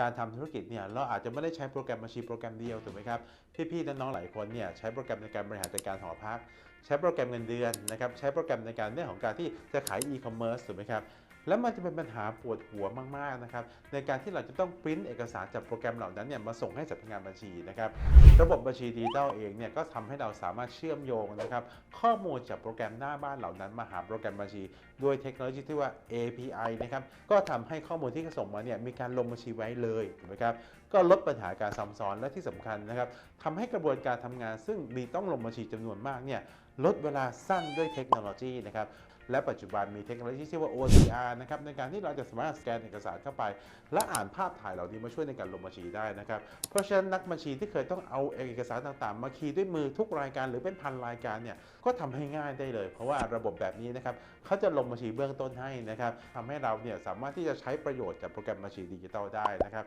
การทำธุรกิจเนี่ยเราอาจจะไม่ได้ใช้โปรแกรมบัญชีโปรแกรมเดียวถูกไหมครับพี่ๆน้องๆหลายคนเนี่ยใช้โปรแกรมในการบริหารจัดการหอพัก ใช้โปรแกรมเงินเดือนนะครับใช้โปรแกรมในการเรื่องของการที่จะขายอีคอมเมิร์ซถูกไหมครับแล้วมันจะเป็นปัญหาปวดหัวมากๆนะครับในการที่เราจะต้องปริ้นเอกสารจากโปรแกรมเหล่านั้นเนี่ยมาส่งให้สำนักงานบัญชีนะครับระบบบัญชีดิจิทัลเองเนี่ยก็ทำให้เราสามารถเชื่อมโยงนะครับข้อมูลจากโปรแกรมหน้าบ้านเหล่านั้นมาหาโปรแกรมบัญชี ด้วยเทคโนโลยีที่ว่า API นะครับก็ทำให้ข้อมูลที่ส่งมาเนี่ยมีการลงบัญชีไว้เลยถูกไหมครับก็ลดปัญหาการซ้ำซ้อนและที่สำคัญนะครับทำให้กระบวนการทำงานซึ่งมีต้องลงบัญชีจำนวนมากเนี่ย ลดเวลาสั้นด้วยเทคโนโลยีนะครับและปัจจุบันมีเทคโนโลยีที่ชื่อว่า OCR นะครับในการที่เราจะสามารถสแกนเอกสารเข้าไป และอ่านภาพถ่ายเหล่านี้มาช่วยในการลงบัญชีได้นะครับเพราะฉะนั้นนักบัญชีที่เคยต้องเอาเอกสารต่างๆ มาคีย์ด้วยมือทุกรายการหรือเป็นพันรายการเนี่ยก็ทำให้ง่ายได้เลย เพราะว่าระบบแบบนี้นะครับเขาจะลงบัญชีเบื้องต้นให้นะครับทำให้เราเนี่ยสามารถที่จะใช้ประโยชน์จากโปรแกรมบัญชีดิจิทัลได้นะครับ